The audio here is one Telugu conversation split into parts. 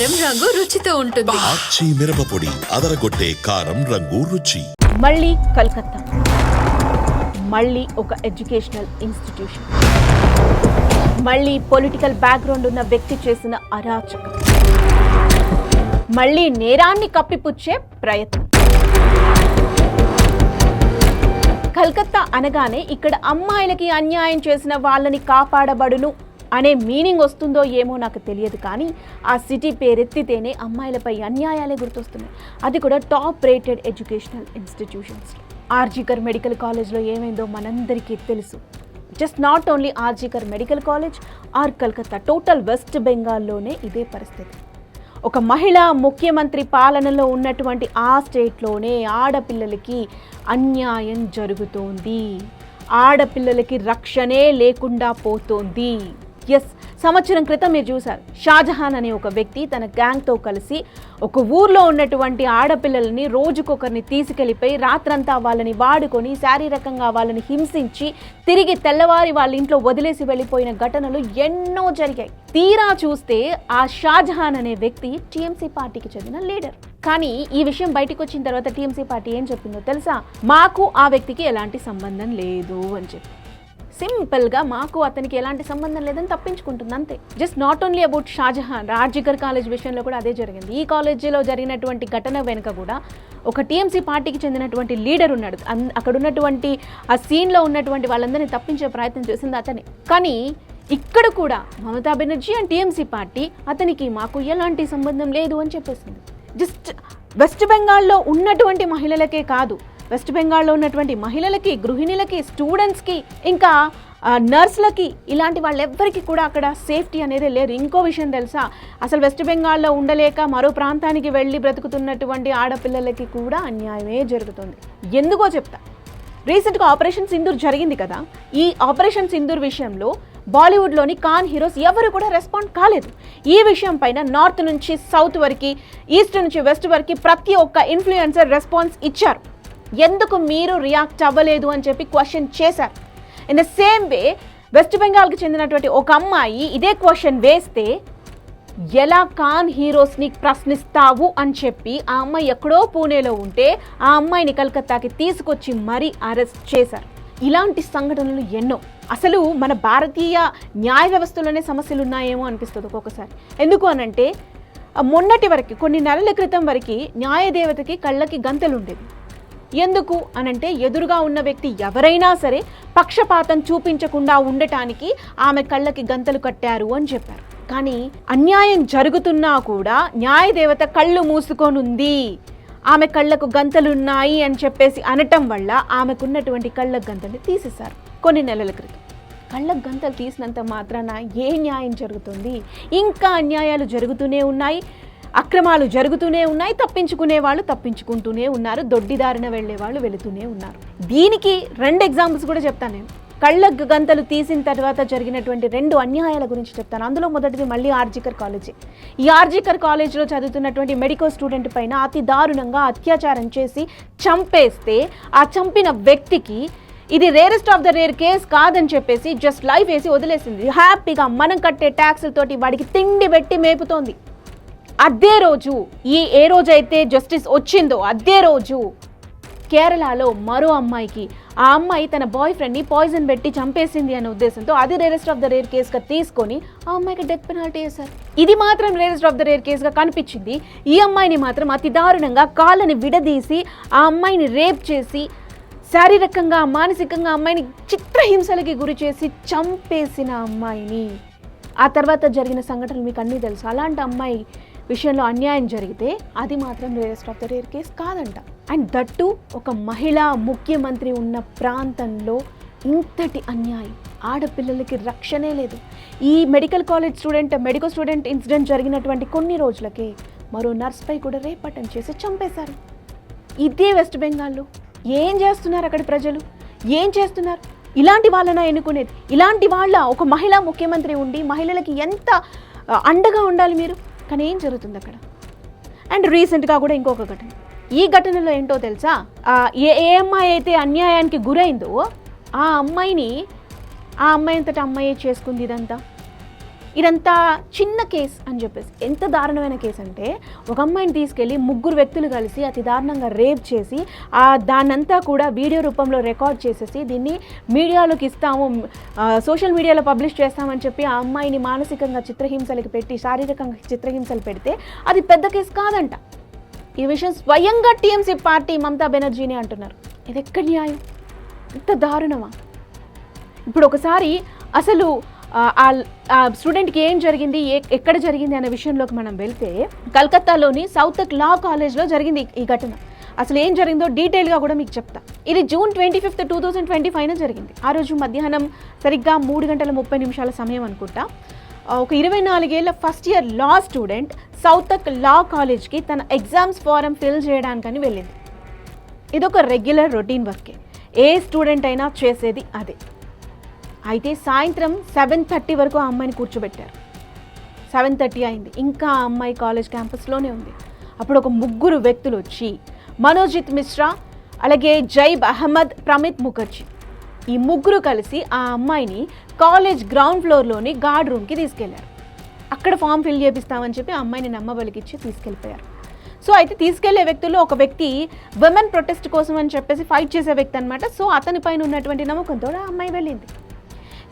కారం రంగు రుచితో ఉంటుంది. ఆచి మిరపపొడి అదరగొట్టే కారం రంగు రుచి. మళ్ళీ కలకత్తా. మళ్ళీ ఒక ఎడ్యుకేషనల్ ఇన్స్టిట్యూషన్. మళ్ళీ పొలిటికల్ బ్యాక్గ్రౌండ్ ఉన్న వ్యక్తి చేసిన అరాచకం. మళ్ళీ నేరాన్ని కప్పిపుచ్చే ప్రయత్నం. కలకత్తా అనగానే ఇక్కడ అమ్మాయిలకి అన్యాయం చేసిన వాళ్ళని కాపాడబడును అనే మీనింగ్ వస్తుందో ఏమో నాకు తెలియదు కానీ ఆ సిటీ పేరెత్తితేనే అమ్మాయిలపై అన్యాయాలే గుర్తొస్తున్నాయి. అది కూడా top rated educational institutions. RG Kar medical కాలేజ్లో ఏమైందో మనందరికీ తెలుసు. Just not only RG Kar medical college or Calcutta total West బెంగాల్లోనే ఇదే పరిస్థితి. ఒక మహిళ ముఖ్యమంత్రి పాలనలో ఉన్నటువంటి ఆ స్టేట్లోనే ఆడపిల్లలకి అన్యాయం జరుగుతోంది. ఆడపిల్లలకి రక్షణే లేకుండా పోతోంది. ఎస్ సంవత్సరం క్రితం మీరు చూశారు. షాజహాన్ అనే ఒక వ్యక్తి తన గ్యాంగ్తో కలిసి ఒక ఊర్లో ఉన్నటువంటి ఆడపిల్లల్ని రోజుకొకరిని తీసుకెళ్ళిపోయి రాత్రంతా వాళ్ళని వాడుకొని శారీరకంగా వాళ్ళని హింసించి తిరిగి తెల్లవారి వాళ్ళ ఇంట్లో వదిలేసి వెళ్ళిపోయిన ఘటనలు ఎన్నో జరిగాయి. తీరా చూస్తే ఆ షాజహాన్ అనే వ్యక్తి టీఎంసీ పార్టీకి చెందిన లీడర్. కానీ ఈ విషయం బయటకు వచ్చిన తర్వాత టీఎంసీ పార్టీ ఏం చెప్పిందో తెలుసా? మాకు ఆ వ్యక్తికి ఎలాంటి సంబంధం లేదు అని చెప్పి. సింపుల్గా మాకు అతనికి ఎలాంటి సంబంధం లేదని తప్పించుకుంటుంది అంతే. Just not only about Shahjahan రాజ్గర్ college విషయంలో కూడా అదే జరిగింది. ఈ కాలేజీలో జరిగినటువంటి ఘటన వెనుక కూడా ఒక టీఎంసీ పార్టీకి చెందినటువంటి లీడర్ ఉన్నాడు. అన్- అక్కడ ఉన్నటువంటి ఆ సీన్లో ఉన్నటువంటి వాళ్ళందరినీ తప్పించే ప్రయత్నం చేసింది అతనే. కానీ ఇక్కడ కూడా Mamata Banerjee and TMC party అతనికి మాకు ఎలాంటి సంబంధం లేదు అని చెప్పేసింది. జస్ట్ వెస్ట్ బెంగాల్లో ఉన్నటువంటి మహిళలకే కాదు వెస్ట్ బెంగాల్లో ఉన్నటువంటి మహిళలకి గృహిణులకి స్టూడెంట్స్కి ఇంకా నర్సులకి ఇలాంటి వాళ్ళెవ్వరికి కూడా అక్కడ సేఫ్టీ అనేది లేరు ఇంకో విషయం తెలుసా? అసలు వెస్ట్ బెంగాల్లో ఉండలేక మరో ప్రాంతానికి వెళ్ళి బ్రతుకుతున్నటువంటి ఆడపిల్లలకి కూడా అన్యాయమే జరుగుతుంది. ఎందుకో చెప్తా. రీసెంట్గా ఆపరేషన్ సింధూర్ జరిగింది కదా? ఈ ఆపరేషన్ సింధూర్ విషయంలో బాలీవుడ్లోని కాన్ హీరోస్ ఎవరు కూడా రెస్పాండ్ కాలేదు. ఈ విషయం పైన నార్త్ నుంచి సౌత్ వరకు ఈస్ట్ నుంచి వెస్ట్ వరకు ప్రతి ఒక్క ఇన్ఫ్లుయెన్సర్ రెస్పాన్స్ ఇచ్చారు. ఎందుకు మీరు రియాక్ట్ అవ్వలేదు అని చెప్పి క్వశ్చన్ చేశారు. In the same way West బెంగాల్కి చెందినటువంటి ఒక అమ్మాయి ఇదే క్వశ్చన్ వేస్తే ఎలా ఖాన్ హీరోస్ని ప్రశ్నిస్తావు? అని చెప్పి ఆ అమ్మాయి ఎక్కడో పూణేలో ఉంటే ఆ అమ్మాయిని కలకత్తాకి తీసుకొచ్చి మరీ అరెస్ట్ చేశారు. ఇలాంటి సంఘటనలు ఎన్నో. అసలు మన భారతీయ న్యాయ వ్యవస్థలోనే సమస్యలు ఉన్నాయేమో అనిపిస్తుంది ఒక్కొక్కసారి. ఎందుకు అనంటే మొన్నటి వరకు కొన్ని నెలల క్రితం వరకు న్యాయదేవతకి కళ్ళకి గంతలు ఉండేవి. ఎందుకు అనంటే ఎదురుగా ఉన్న వ్యక్తి ఎవరైనా సరే పక్షపాతం చూపించకుండా ఉండటానికి ఆమె కళ్ళకి గంతలు కట్టారు అని చెప్పారు. కానీ అన్యాయం జరుగుతున్నా కూడా న్యాయదేవత కళ్ళు మూసుకొనుంది. ఆమె కళ్ళకు గంతలున్నాయి అని చెప్పేసి అనటం వల్ల ఆమెకున్నటువంటి కళ్ళ గంతలు తీసేశారు కొన్ని నెలల క్రితం. కళ్ళకు గంతలు తీసినంత మాత్రాన ఏ న్యాయం జరుగుతుంది? ఇంకా అన్యాయాలు జరుగుతూనే ఉన్నాయి. అక్రమాలు జరుగుతూనే ఉన్నాయి తప్పించుకునే వాళ్ళు తప్పించుకుంటూనే ఉన్నారు దొడ్డిదారిన వెళ్ళే వాళ్ళు వెళుతూనే ఉన్నారు. దీనికి రెండు ఎగ్జాంపుల్స్ కూడా చెప్తాను నేను. కళ్ళ గంతలు తీసిన తర్వాత జరిగినటువంటి రెండు అన్యాయాల గురించి చెప్తాను. అందులో మొదటిది మళ్ళీ ఆర్జికర్ కాలేజీ. ఈ ఆర్జికర్ కాలేజీలో చదువుతున్నటువంటి మెడికల్ స్టూడెంట్ పైన అతి దారుణంగా అత్యాచారం చేసి చంపేస్తే ఆ చంపిన వ్యక్తికి ఇది rarest of the rare case కాదని చెప్పేసి జస్ట్ లైఫ్ వేసి వదిలేసింది. హ్యాపీగా మనం కట్టే ట్యాక్సులతోటి వాడికి తిండి పెట్టి మేపుతోంది. అదే రోజు ఈ ఏ రోజైతే జస్టిస్ వచ్చిందో అదే రోజు కేరళలో మరో అమ్మాయికి ఆ అమ్మాయి తన బాయ్ ఫ్రెండ్ని పాయిజన్ పెట్టి చంపేసింది అనే ఉద్దేశంతో అది రేరెస్ట్ ఆఫ్ ద రేర్ కేసుగా తీసుకొని ఆ అమ్మాయికి డెత్ పెనాల్టీ వేశారు ఇది మాత్రం రేరెస్ట్ ఆఫ్ ద రేర్ కేసుగా కనిపించింది. ఈ అమ్మాయిని మాత్రం అతి దారుణంగా కాళ్ళని విడదీసి ఆ అమ్మాయిని రేప్ చేసి శారీరకంగా మానసికంగా అమ్మాయిని చిత్రహింసలకి గురి చేసి చంపేసిన అమ్మాయిని. ఆ తర్వాత జరిగిన సంఘటనలు మీకు అన్నీ తెలుసు? అలాంటి అమ్మాయి విషయంలో అన్యాయం జరిగితే అది మాత్రం rarest of the rare case కాదంట. అండ్ దట్టు ఒక మహిళా ముఖ్యమంత్రి ఉన్న ప్రాంతంలో ఇంతటి అన్యాయం. ఆడపిల్లలకి రక్షణే లేదు. ఈ medical college student medical student incident జరిగినటువంటి కొన్ని రోజులకే మరో నర్స్పై కూడా రేప్ అటెంప్ట్ చేసి చంపేశారు. ఇదే వెస్ట్ బెంగాల్లో. ఏం చేస్తున్నారు అక్కడ ప్రజలు? ఏం చేస్తున్నారు? ఇలాంటి వాళ్ళన ఎన్నుకునేది? ఇలాంటి వాళ్ళ ఒక మహిళా ముఖ్యమంత్రి ఉండి మహిళలకి ఎంత అండగా ఉండాలి మీరు? కానీ ఏం జరుగుతుంది అక్కడ? అండ్ రీసెంట్గా కూడా ఇంకొక ఘటన. ఈ ఘటనలో ఏంటో తెలుసా? ఏ ఏ అమ్మాయి అయితే అన్యాయానికి గురైందో ఆ అమ్మాయిని ఆ అమ్మాయి అంతటా అమ్మాయి చేసుకుంది ఇదంతా. ఇదంతా చిన్న కేస్ అని చెప్పేసి. ఎంత దారుణమైన కేసు అంటే ఒక అమ్మాయిని తీసుకెళ్ళి ముగ్గురు వ్యక్తులు కలిసి అతి దారుణంగా రేప్ చేసి ఆ దాన్నంతా కూడా వీడియో రూపంలో రికార్డ్ చేసేసి దీన్ని మీడియాలోకి ఇస్తాము సోషల్ మీడియాలో పబ్లిష్ చేస్తామని చెప్పి ఆ అమ్మాయిని మానసికంగా చిత్రహింసలకి పెట్టి శారీరకంగా చిత్రహింసలు పెడితే అది పెద్ద కేసు కాదంట. ఈ విషయం స్వయంగా టీఎంసీ పార్టీ మమతా బెనర్జీని అంటున్నారు. ఇది ఎక్కడ న్యాయం? ఇంత దారుణమా? ఇప్పుడు ఒకసారి అసలు ఆ, స్టూడెంట్కి ఏం జరిగింది ఏ ఎక్కడ జరిగింది అనే విషయంలోకి మనం వెళ్తే కలకత్తాలోని సౌత్ లా కాలేజ్లో జరిగింది ఈ- ఘటన. అసలు ఏం జరిగిందో డీటెయిల్గా కూడా మీకు చెప్తా. ఇది June twenty fifth two thousand twenty ఫైవ్న జరిగింది. ఆ రోజు మధ్యాహ్నం సరిగ్గా మూడు గంటల ముప్పై నిమిషాల సమయం అనుకుంటా. ఒక ఇరవై నాలుగేళ్ళ ఫస్ట్ ఇయర్ లా స్టూడెంట్ సౌతక్ లా కాలేజ్కి తన ఎగ్జామ్స్ ఫారం ఫిల్ చేయడానికని వెళ్ళింది. ఇదొక రెగ్యులర్ రొటీన్ వర్కే. ఏ స్టూడెంట్ అయినా చేసేది అదే. అయితే సాయంత్రం సెవెన్ థర్టీ వరకు ఆ అమ్మాయిని కూర్చోబెట్టారు. సెవెన్ థర్టీ అయింది. ఇంకా ఆ అమ్మాయి కాలేజ్ క్యాంపస్లోనే ఉంది. అప్పుడు ఒక ముగ్గురు వ్యక్తులు వచ్చి మనోజిత్ మిశ్రా అలాగే జైబ్ అహ్మద్ ప్రమిత్ ముఖర్జీ ఈ ముగ్గురు కలిసి ఆ అమ్మాయిని కాలేజ్ గ్రౌండ్ ఫ్లోర్లోని గార్డ్ రూమ్కి తీసుకెళ్ళారు. అక్కడ ఫామ్ ఫిల్ చేపిస్తామని చెప్పి ఆ అమ్మాయిని నమ్మబలికిచ్చి తీసుకెళ్ళిపోయారు. సో అయితే తీసుకెళ్ళే వ్యక్తుల్లో ఒక వ్యక్తి విమెన్ ప్రొటెస్ట్ కోసం అని చెప్పేసి ఫైట్ చేసే వ్యక్తి అనమాట సో అతని పైన ఉన్నటువంటి నమ్మకంతో ఆ అమ్మాయి వెళ్ళింది.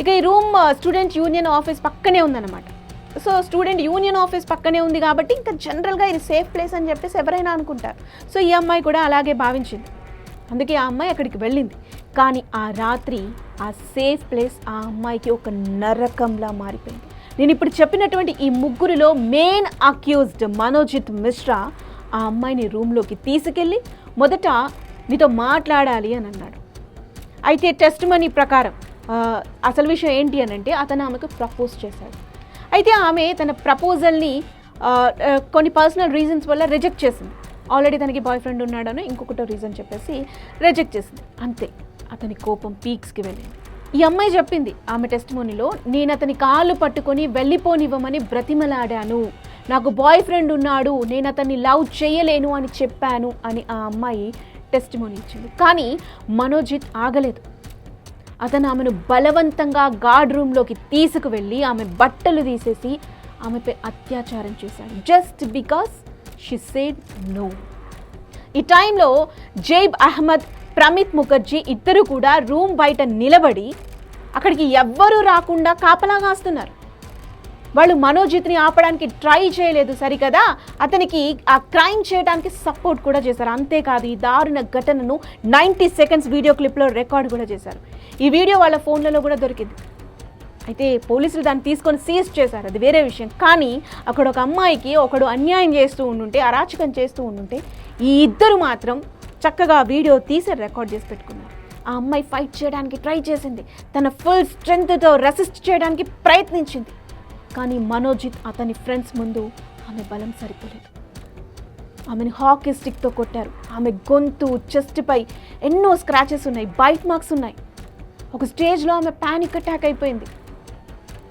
ఇక ఈ రూమ్ స్టూడెంట్ యూనియన్ ఆఫీస్ పక్కనే ఉందన్నమాట. సో స్టూడెంట్ యూనియన్ ఆఫీస్ పక్కనే ఉంది కాబట్టి ఇంకా జనరల్గా ఇది సేఫ్ ప్లేస్ అని చెప్పేసి ఎవరైనా అనుకుంటారు. సో ఈ అమ్మాయి కూడా అలాగే భావించింది. అందుకే ఆ అమ్మాయి అక్కడికి వెళ్ళింది. కానీ ఆ రాత్రి ఆ సేఫ్ ప్లేస్ ఆ అమ్మాయికి ఒక నరకంలా మారిపోయింది. నేను ఇప్పుడు చెప్పినటువంటి ఈ ముగ్గురిలో మెయిన్ అక్యూజ్డ్ మనోజిత్ మిశ్రా ఆ అమ్మాయిని రూమ్లోకి తీసుకెళ్ళి మొదట నీతో మాట్లాడాలి అని అన్నాడు. అయితే టెస్ట్ మనీ ప్రకారం అసలు విషయం ఏంటి అని అంటే అతను ఆమెకు ప్రపోజ్ చేశాడు. అయితే ఆమె తన ప్రపోజల్ని కొన్ని పర్సనల్ రీజన్స్ వల్ల రిజెక్ట్ చేసింది. ఆల్రెడీ తనకి బాయ్ ఫ్రెండ్ ఉన్నాడని ఇంకొకటో రీజన్ చెప్పేసి రిజెక్ట్ చేసింది. అంతే అతని కోపం పీక్స్కి వెళ్ళింది. ఈ అమ్మాయి చెప్పింది ఆమె టెస్ట్ నేను అతని కాళ్ళు పట్టుకొని వెళ్ళిపోనివ్వమని బ్రతిమలాడాను. నాకు బాయ్ ఫ్రెండ్ ఉన్నాడు నేను అతన్ని లవ్ చేయలేను అని చెప్పాను అని ఆ అమ్మాయి టెస్టిమోని ఇచ్చింది. కానీ మనోజిత్ ఆగలేదు. అతను ఆమెను బలవంతంగా గార్డ్ రూమ్లోకి తీసుకువెళ్ళి ఆమె బట్టలు తీసేసి ఆమెపై అత్యాచారం చేశాడు. Just because she said no ఈ టైంలో జైబ్ అహ్మద్ ప్రమిత్ ముఖర్జీ ఇద్దరు కూడా రూమ్ బయట నిలబడి అక్కడికి ఎవ్వరూ రాకుండా కాపలా కాస్తున్నారు. వాళ్ళు మనోజిత్ని ఆపడానికి ట్రై చేయలేదు సరికదా? అతనికి ఆ క్రైమ్ చేయడానికి సపోర్ట్ కూడా చేశారు. అంతేకాదు ఈ దారుణ ఘటనను నైంటీ సెకండ్స్ వీడియో క్లిప్లో రికార్డ్ కూడా చేశారు. ఈ వీడియో వాళ్ళ ఫోన్లలో కూడా దొరికింది. అయితే పోలీసులు దాన్ని తీసుకొని సీజ్ చేశారు. అది వేరే విషయం. కానీ అక్కడ ఒక అమ్మాయికి ఒకడు అన్యాయం చేస్తూ ఉండుంటే అరాచకం చేస్తూ ఉండుంటే ఈ ఇద్దరు మాత్రం చక్కగా వీడియో తీసి రికార్డ్ చేసి పెట్టుకున్నారు. ఆ అమ్మాయి ఫైట్ చేయడానికి ట్రై చేసింది. తన ఫుల్ స్ట్రెంగ్త్తో రెసిస్ట్ చేయడానికి ప్రయత్నించింది. కానీ మనోజిత్ అతని ఫ్రెండ్స్ ముందు ఆమె బలం సరిపోలేదు. ఆమెను హాకీ స్టిక్తో కొట్టారు. ఆమె గొంతు చెస్ట్పై ఎన్నో స్క్రాచెస్ ఉన్నాయి బైట్ మార్క్స్ ఉన్నాయి. ఒక స్టేజ్లో ఆమె పానిక్ అటాక్ అయిపోయింది.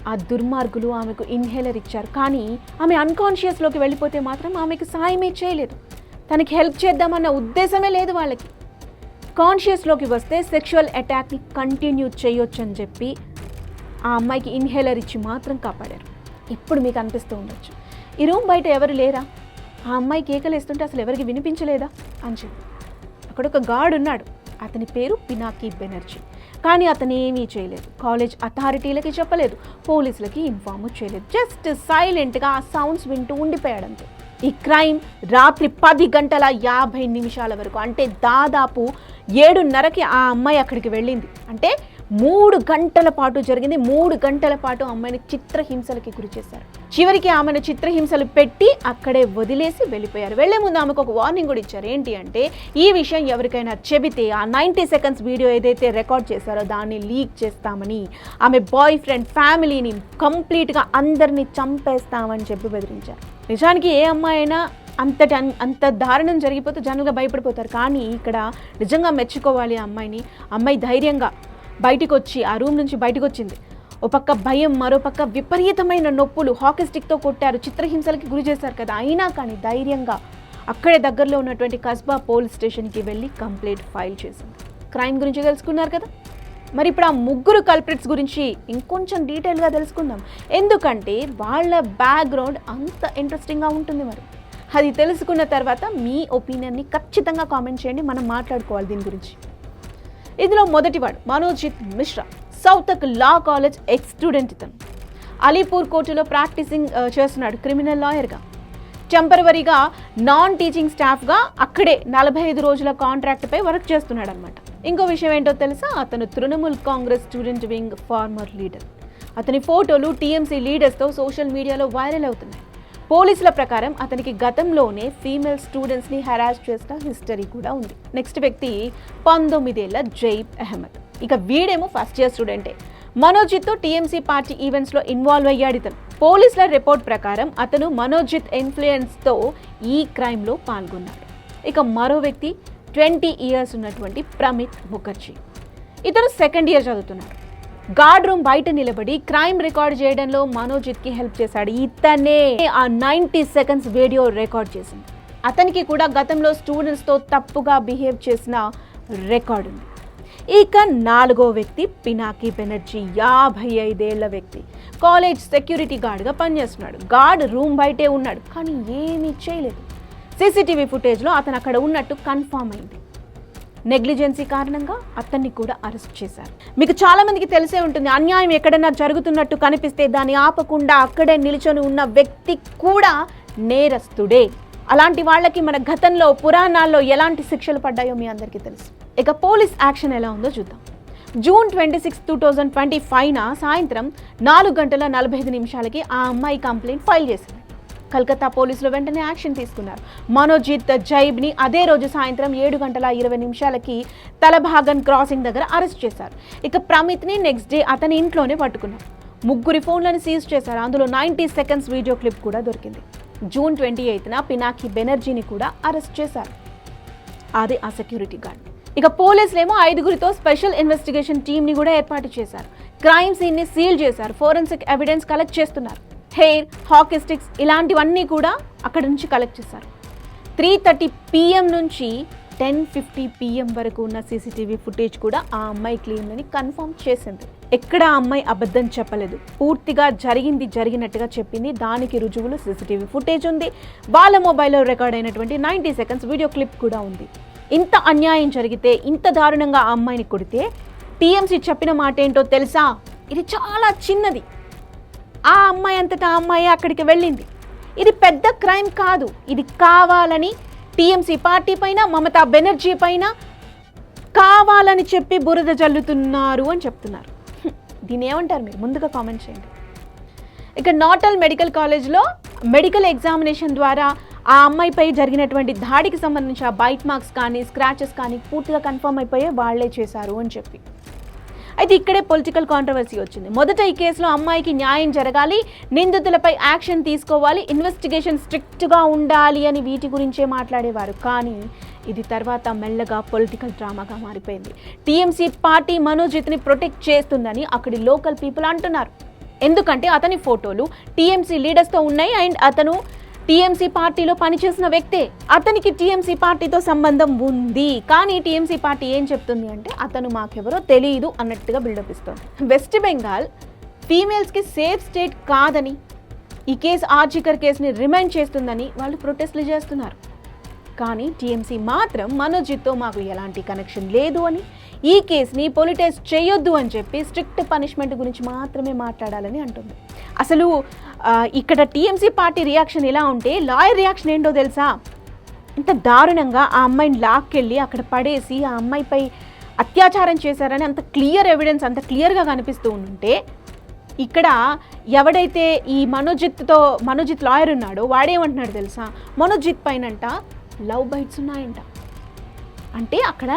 ఆ దుర్మార్గులు ఆమెకు ఇన్హేలర్ ఇచ్చారు. కానీ ఆమె అన్కాన్షియస్లోకి వెళ్ళిపోతే మాత్రం ఆమెకు సాయమే చేయలేదు. తనకి హెల్ప్ చేద్దామన్న ఉద్దేశమే లేదు వాళ్ళకి. కాన్షియస్లోకి వస్తే సెక్షువల్ అటాక్ని కంటిన్యూ చేయొచ్చు అని చెప్పి ఆ అమ్మాయికి ఇన్హేలర్ ఇచ్చి మాత్రం కాపాడారు. ఇప్పుడు మీకు అనిపిస్తూ ఉండొచ్చు. ఈ రూమ్ బయట ఎవరు లేరా? ఆ అమ్మాయి కేకలేస్తుంటే అసలు ఎవరికి వినిపించలేదా? అని చెప్పి. అక్కడ ఒక గార్డ్ ఉన్నాడు. అతని పేరు పినాకీ బెనర్జీ. కానీ అతను ఏమీ చేయలేదు. కాలేజ్ అథారిటీలకి చెప్పలేదు. పోలీసులకి ఇన్ఫామ్ చేయలేదు. జస్ట్ సైలెంట్గా ఆ సౌండ్స్ వింటూ ఉండిపోయాడంతే. ఈ క్రైమ్ రాత్రి పది గంటల యాభై నిమిషాల వరకు అంటే దాదాపు ఏడున్నరకి ఆ అమ్మాయి అక్కడికి వెళ్ళింది. అంటే మూడు గంటల పాటు జరిగింది. మూడు గంటల పాటు అమ్మాయిని చిత్రహింసలకి గురి చేశారు. చివరికి ఆమెను చిత్రహింసలు పెట్టి అక్కడే వదిలేసి వెళ్ళిపోయారు. వెళ్ళే ముందు ఆమెకు ఒక వార్నింగ్ కూడా ఇచ్చారు. ఏంటి అంటే ఈ విషయం ఎవరికైనా చెబితే ఆ నైంటీ సెకండ్స్ వీడియో ఏదైతే రికార్డ్ చేశారో దాన్ని లీక్ చేస్తామని ఆమె బాయ్ ఫ్రెండ్ ఫ్యామిలీని కంప్లీట్గా అందరినీ చంపేస్తామని చెప్పి బెదిరించారు. నిజానికి ఏ అమ్మాయి అయినా అంతటి అంత దారుణం జరిగిపోతే జనాలుగా భయపడిపోతారు. కానీ ఇక్కడ నిజంగా మెచ్చుకోవాలి ఆ అమ్మాయిని. అమ్మాయి ధైర్యంగా బయటకు వచ్చి ఆ రూమ్ నుంచి బయటకు వచ్చింది ఓ పక్క భయం మరో పక్క విపరీతమైన నొప్పులు. హాకీ స్టిక్తో కొట్టారు. చిత్రహింసలకి గురి చేశారు కదా. అయినా కానీ ధైర్యంగా అక్కడే దగ్గరలో ఉన్నటువంటి కస్బా పోలీస్ స్టేషన్కి వెళ్ళి కంప్లైంట్ ఫైల్ చేసింది. క్రైమ్ గురించి తెలుసుకున్నారు కదా? మరి ఇప్పుడు ఆ ముగ్గురు కల్ప్రిట్స్ గురించి ఇంకొంచెం డీటెయిల్గా తెలుసుకుందాం. ఎందుకంటే వాళ్ళ బ్యాక్గ్రౌండ్ అంత ఇంట్రెస్టింగ్గా ఉంటుంది మరి. అది తెలుసుకున్న తర్వాత మీ ఒపీనియన్ని ఖచ్చితంగా కామెంట్ చేయండి. మనం మాట్లాడుకోవాలి దీని గురించి. ఇందులో మొదటివాడు మనోజిత్ మిశ్రా సౌతక్ లా కాలేజ్ ఎక్స్ స్టూడెంట్ ఇతను. అలీపూర్ కోర్టులో ప్రాక్టీసింగ్ చేస్తున్నాడు క్రిమినల్ లాయర్గా. టెంపరవరీగా నాన్ టీచింగ్ స్టాఫ్గా అక్కడే నలభై ఐదు రోజుల కాంట్రాక్ట్పై వర్క్ చేస్తున్నాడు అనమాట ఇంకో విషయం ఏంటో తెలుసా? అతను Trinamool Congress student wing former leader. అతని ఫోటోలు టీఎంసీ లీడర్స్తో సోషల్ మీడియాలో వైరల్ అవుతున్నాయి. పోలీసుల ప్రకారం అతనికి గతంలోనే ఫీమేల్ స్టూడెంట్స్ని హెరాస్ చేసిన హిస్టరీ కూడా ఉంది. నెక్స్ట్ వ్యక్తి పంతొమ్మిదేళ్ళ జైబ్ అహ్మద్. ఇక వీడేమో ఫస్ట్ ఇయర్ స్టూడెంటే. మనోజిత్తో టీఎంసీ పార్టీ ఈవెంట్స్లో ఇన్వాల్వ్ అయ్యాడు ఇతను. పోలీసుల రిపోర్ట్ ప్రకారం అతను మనోజిత్ ఇన్ఫ్లుయెన్స్తో ఈ క్రైమ్లో పాల్గొన్నాడు. ఇక మరో వ్యక్తి ట్వంటీ ఇయర్స్ ఉన్నటువంటి ప్రమిత్ ముఖర్జీ. ఇతను సెకండ్ ఇయర్ చదువుతున్నాడు. గార్డ్ రూమ్ బయట నిలబడి క్రైమ్ రికార్డ్ చేయడంలో మనోజిత్కి హెల్ప్ చేశాడు. ఇతనే ఆ నైంటీ సెకండ్స్ వీడియో రికార్డ్ చేసింది. అతనికి కూడా గతంలో స్టూడెంట్స్తో తప్పుగా బిహేవ్ చేసిన రికార్డు ఉంది. ఇక నాలుగో వ్యక్తి పినాకి బెనర్జీ యాభై ఐదేళ్ళ వ్యక్తి. కాలేజ్ సెక్యూరిటీ గార్డ్గా పనిచేస్తున్నాడు. గార్డ్ రూమ్ బయటే ఉన్నాడు కానీ ఏమీ చేయలేదు. సీసీటీవీ ఫుటేజ్లో అతను అక్కడ ఉన్నట్టు కన్ఫామ్ అయింది. నెగ్లిజెన్సీ కారణంగా అతన్ని కూడా అరెస్ట్ చేశారు. మీకు చాలా మందికి తెలిసే ఉంటుంది అన్యాయం ఎక్కడైనా జరుగుతున్నట్టు కనిపిస్తే దాన్ని ఆపకుండా అక్కడే నిల్చొని ఉన్న వ్యక్తి కూడా నేరస్తుడే. అలాంటి వాళ్ళకి మన గతంలో పురాణాల్లో ఎలాంటి శిక్షలు పడ్డాయో మీ అందరికీ తెలుసు. ఇక పోలీస్ యాక్షన్ ఎలా ఉందో చూద్దాం. June twenty six two thousand twenty ఫైవ్న సాయంత్రం నాలుగు గంటల నలభై ఐదు నిమిషాలకి ఆ అమ్మాయి కంప్లైంట్ ఫైల్ చేసింది. కలకత్తా పోలీసులు వెంటనే యాక్షన్ తీసుకున్నారు. మనోజిత్ జైబ్ని అదే రోజు సాయంత్రం ఏడు గంటల ఇరవై నిమిషాలకి తలభాగన్ క్రాసింగ్ దగ్గర అరెస్ట్ చేశారు. ఇక ప్రమిత్ని నెక్స్ట్ డే అతని ఇంట్లోనే పట్టుకున్నారు. ముగ్గురి ఫోన్లను సీజ్ చేశారు. అందులో నైంటీ సెకండ్స్ వీడియో క్లిప్ కూడా దొరికింది. జూన్ ట్వంటీ ఎయిత్న పినాకి బెనర్జీని కూడా అరెస్ట్ చేశారు. అదే ఆ సెక్యూరిటీ గార్డ్. ఇక పోలీసులేమో ఐదుగురితో స్పెషల్ ఇన్వెస్టిగేషన్ టీంని కూడా ఏర్పాటు చేశారు. క్రైమ్ సీన్ని సీల్ చేశారు. ఫోరెన్సిక్ ఎవిడెన్స్ కలెక్ట్ చేస్తున్నారు. హెయిర్ హాకీ స్టిక్స్ ఇలాంటివన్నీ కూడా అక్కడ నుంచి కలెక్ట్ చేశారు. త్రీ థర్టీ పిఎం నుంచి టెన్ ఫిఫ్టీ పిఎం వరకు ఉన్న సీసీటీవీ ఫుటేజ్ కూడా ఆ అమ్మాయి క్లీమ్ని కన్ఫర్మ్ చేసింది. ఎక్కడ ఆ అమ్మాయి అబద్ధం చెప్పలేదు. పూర్తిగా జరిగింది జరిగినట్టుగా చెప్పింది. దానికి రుజువులు సీసీటీవీ ఫుటేజ్ ఉంది. వాళ్ళ మొబైల్లో రికార్డ్ అయినటువంటి నైంటీ సెకండ్స్ వీడియో క్లిప్ కూడా ఉంది. ఇంత అన్యాయం జరిగితే ఇంత దారుణంగా ఆ అమ్మాయిని కొడితే టీఎంసీ చెప్పిన మాట ఏంటో తెలుసా? ఇది చాలా చిన్నది. ఆ అమ్మాయి అంతటా అమ్మాయి అక్కడికి వెళ్ళింది. ఇది పెద్ద క్రైమ్ కాదు. ఇది కావాలని టీఎంసీ పార్టీ పైన మమతా బెనర్జీ పైన కావాలని చెప్పి బురద జల్లుతున్నారు అని చెప్తున్నారు. దీని దీన్ని ఏమంటారు మీరు? ముందుగా కామెంట్ చేయండి. ఇక నాటల్ మెడికల్ కాలేజ్లో మెడికల్ ఎగ్జామినేషన్ ద్వారా ఆ అమ్మాయిపై జరిగినటువంటి దాడికి సంబంధించి ఆ బైట్ మార్క్స్ కానీ స్క్రాచెస్ కానీ పూర్తిగా కన్ఫర్మ్ అయిపోయే వాళ్ళే చేశారు అని చెప్పి. అయితే ఇక్కడే పొలిటికల్ కాంట్రవర్సీ వచ్చింది. మొదట ఈ కేసులో అమ్మాయికి న్యాయం జరగాలి నిందితులపై యాక్షన్ తీసుకోవాలి ఇన్వెస్టిగేషన్ స్ట్రిక్ట్గా ఉండాలి అని వీటి గురించే మాట్లాడేవారు. కానీ ఇది తర్వాత మెల్లగా పొలిటికల్ డ్రామాగా మారిపోయింది. టీఎంసీ పార్టీ మనోజిత్ని ప్రొటెక్ట్ చేస్తుందని అక్కడి లోకల్ పీపుల్ అంటున్నారు. ఎందుకంటే అతని ఫోటోలు టీఎంసీ లీడర్స్తో ఉన్నాయి అండ్ అతను టీఎంసీ పార్టీలో పనిచేసిన వ్యక్తే. అతనికి టీఎంసీ పార్టీతో సంబంధం ఉంది. కానీ టీఎంసీ పార్టీ ఏం చెప్తుంది అంటే అతను మాకెవరో తెలియదు అన్నట్టుగా బిల్డప్ ఇస్తుంది. వెస్ట్ బెంగాల్ ఫీమేల్స్కి సేఫ్ స్టేట్ కాదని ఈ కేసు ఆర్జికర్ కేసుని రిమైండ్ చేస్తుందని వాళ్ళు ప్రొటెస్ట్లు చేస్తున్నారు. కానీ టీఎంసీ మాత్రం మనోజిత్తో మాకు ఎలాంటి కనెక్షన్ లేదు అని. ఈ కేసుని పొలిటైజ్ చేయొద్దు అని చెప్పి స్ట్రిక్ట్ పనిష్మెంట్ గురించి మాత్రమే మాట్లాడాలని అంటుంది. అసలు ఇక్కడ టీఎంసీ పార్టీ రియాక్షన్ ఎలా ఉంటే లాయర్ రియాక్షన్ ఏంటో తెలుసా? ఇంత దారుణంగా ఆ అమ్మాయిని లాక్కెళ్ళి అక్కడ పడేసి ఆ అమ్మాయిపై అత్యాచారం చేశారని అంత క్లియర్ ఎవిడెన్స్ అంత క్లియర్గా కనిపిస్తూ ఉంటే ఇక్కడ ఎవడైతే ఈ మనోజిత్తో మనోజిత్ లాయర్ ఉన్నాడో వాడేమంటున్నాడు తెలుసా? మనోజిత్ పైనంట లవ్ బైట్స్ ఉన్నాయంట. అంటే అక్కడ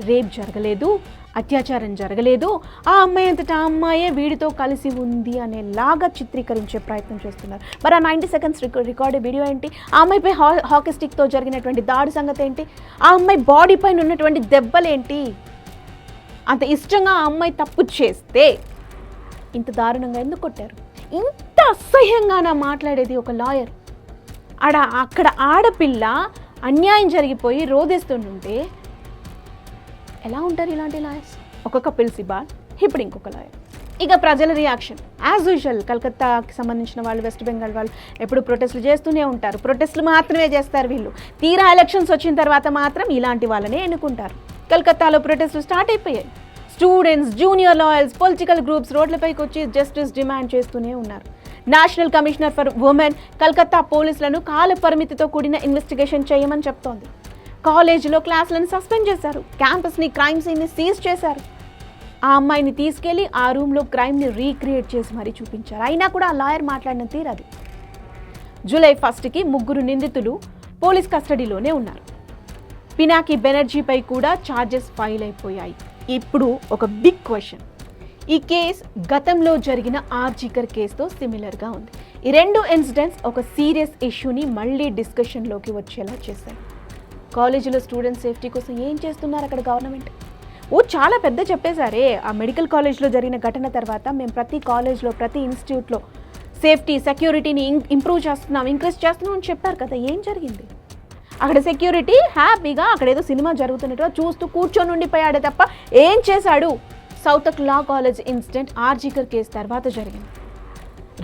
రేప్ జరగలేదు అత్యాచారం జరగలేదు ఆ అమ్మాయి అంతటా ఆ అమ్మాయే వీడితో కలిసి ఉంది అనేలాగా చిత్రీకరించే ప్రయత్నం చేస్తున్నారు. మరి ఆ నైంటీ సెకండ్స్ రికార్డ్ వీడియో ఏంటి? ఆ అమ్మాయిపై హా హాకీ స్టిక్తో జరిగినటువంటి దాడి సంగతి ఏంటి ఆ అమ్మాయి బాడీ పైన ఉన్నటువంటి దెబ్బలేంటి? అంత ఇష్టంగా ఆ అమ్మాయి తప్పు చేస్తే ఇంత దారుణంగా ఎందుకు కొట్టారు? ఇంత అసహ్యంగా నా మాట్లాడేది ఒక లాయర్. ఆడ అక్కడ ఆడపిల్ల అన్యాయం జరిగిపోయి రోధిస్తుంటుంటే ఎలా ఉంటారు ఇలాంటి లాయర్స్? ఒక కపిల్ సిబాల్ ఇప్పుడు ఇంకొక లాయర్. ఇక ప్రజల రియాక్షన్. యాజ్ యూజువల్ కలకత్తాకి సంబంధించిన వాళ్ళు వెస్ట్ బెంగాల్ వాళ్ళు ఎప్పుడు ప్రొటెస్టులు చేస్తూనే ఉంటారు. ప్రొటెస్టులు మాత్రమే చేస్తారు వీళ్ళు. తీరా ఎలక్షన్స్ వచ్చిన తర్వాత మాత్రం ఇలాంటి వాళ్ళనే ఎన్నుకుంటారు. కలకత్తాలో ప్రొటెస్టులు స్టార్ట్ అయిపోయాయి. Students junior lawyers political groups రోడ్లపైకి వచ్చి జస్టిస్ డిమాండ్ చేస్తూనే ఉన్నారు. National commissioner for women Calcutta పోలీసులను కాల పరిమితితో కూడిన ఇన్వెస్టిగేషన్ చేయమని చెప్తోంది. కాలేజీలో క్లాసులను సస్పెండ్ చేశారు. క్యాంపస్ని క్రైమ్ సీన్ని సీజ్ చేశారు. ఆ అమ్మాయిని తీసుకెళ్ళి ఆ రూమ్లో క్రైమ్ని రీక్రియేట్ చేసి మరీ చూపించారు. అయినా కూడా ఆ లాయర్ మాట్లాడిన తీరదు జూలై ఫస్ట్కి ముగ్గురు నిందితులు పోలీస్ కస్టడీలోనే ఉన్నారు. పినాకి బెనర్జీపై కూడా ఛార్జెస్ ఫైల్ అయిపోయాయి. ఇప్పుడు ఒక బిగ్ క్వశ్చన్. ఈ కేస్ గతంలో జరిగిన ఆర్జికర్ కేసుతో సిమిలర్గా ఉంది. ఈ రెండు ఇన్సిడెంట్స్ ఒక సీరియస్ ఇష్యూని మళ్ళీ డిస్కషన్లోకి వచ్చేలా చేశాయి. కాలేజీలో స్టూడెంట్ సేఫ్టీ కోసం ఏం చేస్తున్నారు అక్కడ గవర్నమెంట్? ఓ చాలా పెద్ద చెప్పేశారే. ఆ మెడికల్ కాలేజ్లో జరిగిన ఘటన తర్వాత మేము ప్రతి కాలేజ్లో ప్రతి ఇన్స్టిట్యూట్లో సేఫ్టీ సెక్యూరిటీని ఇంప్రూవ్ చేస్తున్నాం ఇంక్రీజ్ చేస్తున్నాం అని చెప్పారు కదా ఏం జరిగింది? అక్కడ సెక్యూరిటీ హ్యాపీగా అక్కడ ఏదో సినిమా జరుగుతున్నట్టుగా చూస్తూ కూర్చొని ఉండిపోయాడే తప్ప ఏం చేశాడు? సౌతక్ law college incident RG Kar case తర్వాత జరిగింది.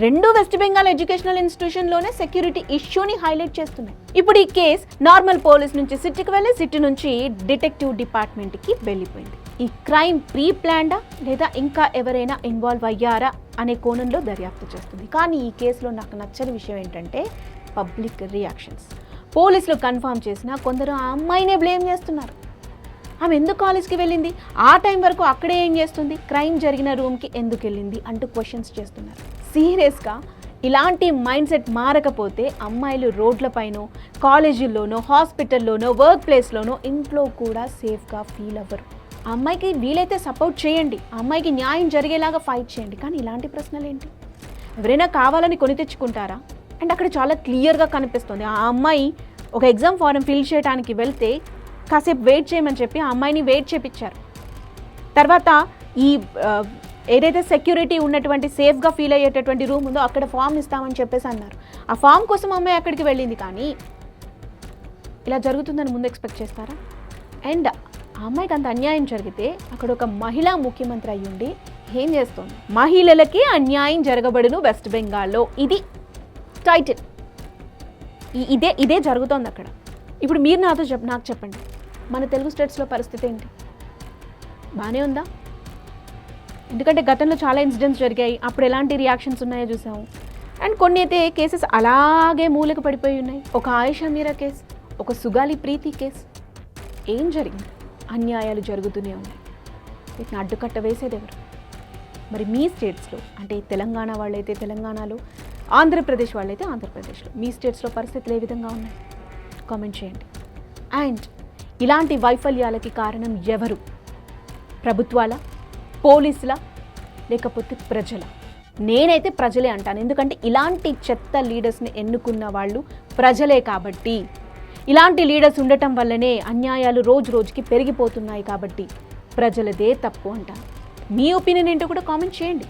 రెండు వెస్ట్ బెంగాల్ ఎడ్యుకేషనల్ ఇన్స్టిట్యూషన్లోనే సెక్యూరిటీ ఇష్యూని హైలైట్ చేస్తున్నాయి. ఇప్పుడు ఈ కేస్ నార్మల్ పోలీస్ నుంచి సిటీకి వెళ్ళి సిటీ నుంచి డిటెక్టివ్ డిపార్ట్మెంట్కి వెళ్ళిపోయింది. ఈ క్రైమ్ ప్రీ ప్లాన్డా లేదా ఇంకా ఎవరైనా ఇన్వాల్వ్ అయ్యారా అనే కోణంలో దర్యాప్తు చేస్తుంది. కానీ ఈ కేసులో నాకు నచ్చని విషయం ఏంటంటే పబ్లిక్ రియాక్షన్స్. పోలీసులు కన్ఫర్మ్ చేసినా కొందరు ఆ అమ్మాయినే బ్లేమ్ చేస్తున్నారు. ఆమె ఎందుకు కాలేజ్కి వెళ్ళింది? ఆ టైం వరకు అక్కడే ఏం చేస్తుంది? క్రైమ్ జరిగిన రూమ్కి ఎందుకు వెళ్ళింది? అంటూ క్వశ్చన్స్ చేస్తున్నారు. సీరియస్గా ఇలాంటి మైండ్ సెట్ మారకపోతే అమ్మాయిలు రోడ్లపైనో కాలేజీల్లోనో హాస్పిటల్లోనో వర్క్ ప్లేస్లోనో ఇంట్లో కూడా సేఫ్గా ఫీల్ అవ్వరు. ఆ అమ్మాయికి వీలైతే సపోర్ట్ చేయండి. అమ్మాయికి న్యాయం జరిగేలాగా ఫైట్ చేయండి. కానీ ఇలాంటి ప్రశ్నలు ఏంటి ఎవరైనా కావాలని కొని తెచ్చుకుంటారా? అండ్ అక్కడ చాలా క్లియర్గా కనిపిస్తుంది. ఆ అమ్మాయి ఒక ఎగ్జామ్ ఫారం ఫిల్ చేయడానికి వెళ్తే కాసేపు వెయిట్ చేయమని చెప్పి ఆ అమ్మాయిని వెయిట్ చేపించారు. తర్వాత ఈ ఏదైతే సెక్యూరిటీ ఉన్నటువంటి సేఫ్గా ఫీల్ అయ్యేటటువంటి రూమ్ ఉందో అక్కడ ఫామ్ ఇస్తామని చెప్పేసి అన్నారు. ఆ ఫామ్ కోసం అమ్మాయి అక్కడికి వెళ్ళింది కానీ ఇలా జరుగుతుందని ముందు ఎక్స్పెక్ట్ చేస్తారా? అండ్ ఆ అమ్మాయికి అంత అన్యాయం జరిగితే అక్కడ ఒక మహిళా ముఖ్యమంత్రి అయ్యుండి ఏం చేస్తుంది? మహిళలకి అన్యాయం జరగబడును వెస్ట్ బెంగాల్లో. ఇది టైటిల్ ఇదే ఇదే జరుగుతోంది అక్కడ. ఇప్పుడు మీరు నాతో చెప్ నాకు చెప్పండి. మన తెలుగు స్టేట్స్లో పరిస్థితి ఏంటి? బాగానే ఉందా? ఎందుకంటే గతంలో చాలా ఇన్సిడెంట్స్ జరిగాయి. అప్పుడు ఎలాంటి రియాక్షన్స్ ఉన్నాయో చూసాము. అండ్ కొన్ని అయితే కేసెస్ అలాగే మూలకు పడిపోయి ఉన్నాయి. ఒక ఆయుషా మీరా కేస్ ఒక సుగాలి ప్రీతి కేస్ ఏం జరిగింది? అన్యాయాలు జరుగుతూనే ఉన్నాయి. వీటిని అడ్డుకట్ట వేసేది ఎవరు? మరి మీ స్టేట్స్లో అంటే తెలంగాణ వాళ్ళైతే తెలంగాణలో ఆంధ్రప్రదేశ్ వాళ్ళైతే ఆంధ్రప్రదేశ్లో మీ స్టేట్స్లో పరిస్థితులు ఏ విధంగా ఉన్నాయి? కామెంట్ చేయండి. అండ్ ఇలాంటి వైఫల్యాలకి కారణం ఎవరు? ప్రభుత్వాల? పోలీసుల? లేకపోతే ప్రజల? నేనైతే ప్రజలే అంటాను. ఎందుకంటే ఇలాంటి చెత్త లీడర్స్ని ఎన్నుకున్న వాళ్ళు ప్రజలే కాబట్టి. ఇలాంటి లీడర్స్ ఉండటం వల్లనే అన్యాయాలు రోజు రోజుకి పెరిగిపోతున్నాయి కాబట్టి ప్రజలదే తప్పు అంటారు మీ ఒపీనియన్ ఏంటో కూడా కామెంట్ చేయండి.